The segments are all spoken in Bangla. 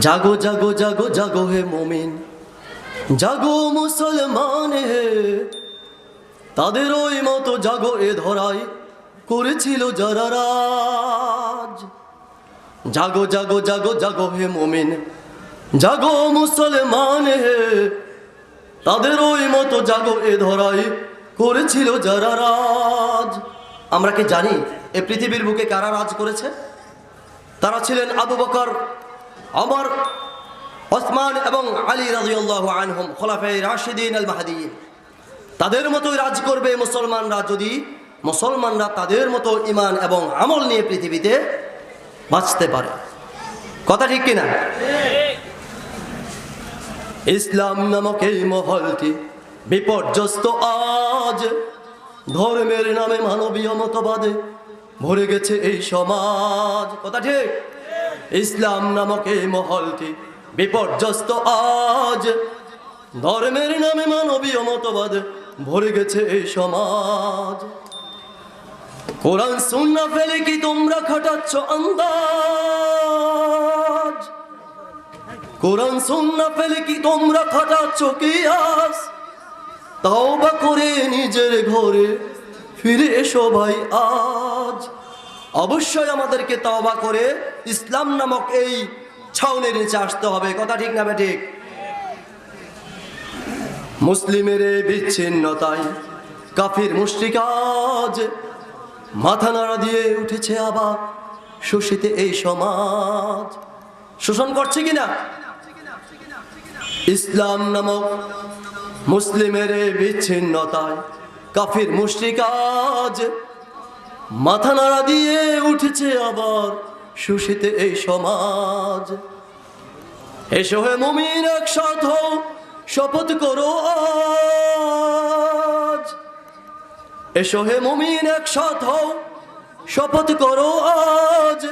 জাগো জাগো জাগো জাগো হে মোমিন। জাগো মুসলমান হে। তাদের ওই মতো জাগো এ ধরাই করেছিল যারা জাগো জাগো জাগো জাগো হে মোমিন। জাগো মুসলমান হে। তাদের ওই মতো জাগো এ ধরাই করেছিল যারা আমরা কি জানি এ পৃথিবীর বুকে কারা রাজ করেছে? তারা ছিলেন আবু বকর অমর, ওসমান এবং আলী রাজিউল্লাহ আনহুম খোলাফাই রাশিদিন আল মাহাদিন তাদের মতোই রাজ করবে মুসলমানরা যদি মুসলমানরা তাদের মতো ইমান এবং আমল নিয়ে পৃথিবীতে বাঁচতে পারে। কথা ঠিক কিনা? ইসলাম নামক এই মহলটি বিপর্যস্ত আজ। ধর্মের নামে মানবীয় মতবাদে ভরে গেছে এই সমাজ। কথা ঠিক? ইসলাম নামক এই মহলটি বিপর্যস্ত আজ। ধর্মের নামে মানবীয় মতবাদ ভরে গেছে এই সমাজ। কোরআন সুন্না ফেলে কি তোমরা খাটাচ্ছ আন্দাজ? কোরআন সুন্না ফেলে কি তোমরা খাটাচ্ছ কি আস তাওবা করে নিজের ঘরে ফিরে এসো ভাই আজ। অবশ্যই আমাদেরকে তওবা করে ইসলাম নামক এই ছাউনের নিচে আসতে হবে। কথা ঠিক না ঠিক মুসলিমের এই বিচ্ছিন্নতায় কাফির মুশরিকাজ মাথা নাড়া দিয়ে উঠেছে আবার শোষিতে এই সমাজ। শোষণ করছে কিনা? ইসলাম নামক মুসলিমের এই বিচ্ছিন্নতায় কাফির মুশরিকাজ মাথা নাড়া দিয়ে উঠেছে আবার শোষিতে এই সমাজ। এসো হে মুমিন একসাথ হও, শপথ করো আজ। এসো হে মুমিন একসাথ হও শপথ করো আজ।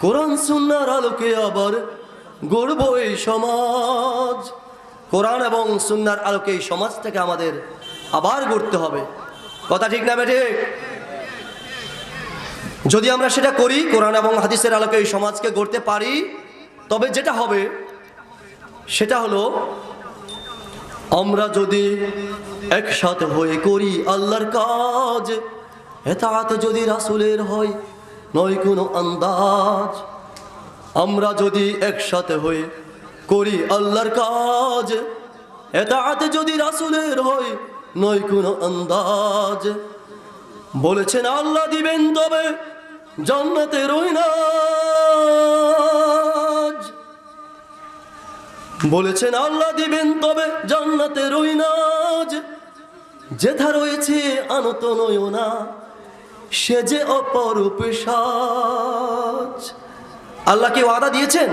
কোরআন সুন্নার আলোকে আবার গড়ব এই সমাজ। কোরআন এবং সুন্নার আলোকে এই সমাজটাকে আমাদের আবার গড়তে হবে। কথা ঠিক না বেঠে যদি আমরা সেটা করি, কোরআন এবং হাদিসের আলোকে এই সমাজকে গড়তে পারি, তবে যেটা হবে, সেটা হলো, আমরা যদি একসাথে হয়ে করি আল্লাহর কাজ এতাতে যদি রাসুলের হয়, নয় কোনো আন্দাজ। আমরা যদি একসাথে হয়ে করি আল্লাহর কাজ এতাতে যদি রাসুলের হয়, নয় কোনো আন্দাজ। বলেছেন, আল্লাহ দিবেন তবে জান্নাতে রই না বলেছেন আল্লাহ দিবেন তবে জান্নাতে রই নাজ যেথা রয়েছে আনত নয়না সে যে অপরূপ সাজ। আল্লাহ কি ওয়াদা দিয়েছেন?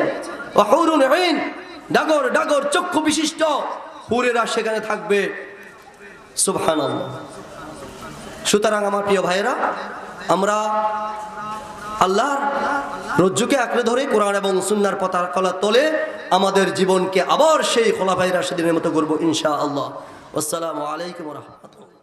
অহরুন আইন ডাগর ডাগর, চক্ষু বিশিষ্ট, হুরেরা সেখানে থাকবে। সুবহান সুতরাং আমার প্রিয় ভাইয়েরা, আমরা আল্লাহর রজ্জুকে আঁকড়ে ধরে কোরআন এবং সুন্নার পতাকলা তোলে আমাদের জীবনকে আবার সেই খোলাফাই রাশেদিনের মতো করব ইনশা আল্লাহ আসসালামু আলাইকুম রহমতুল্লাহ।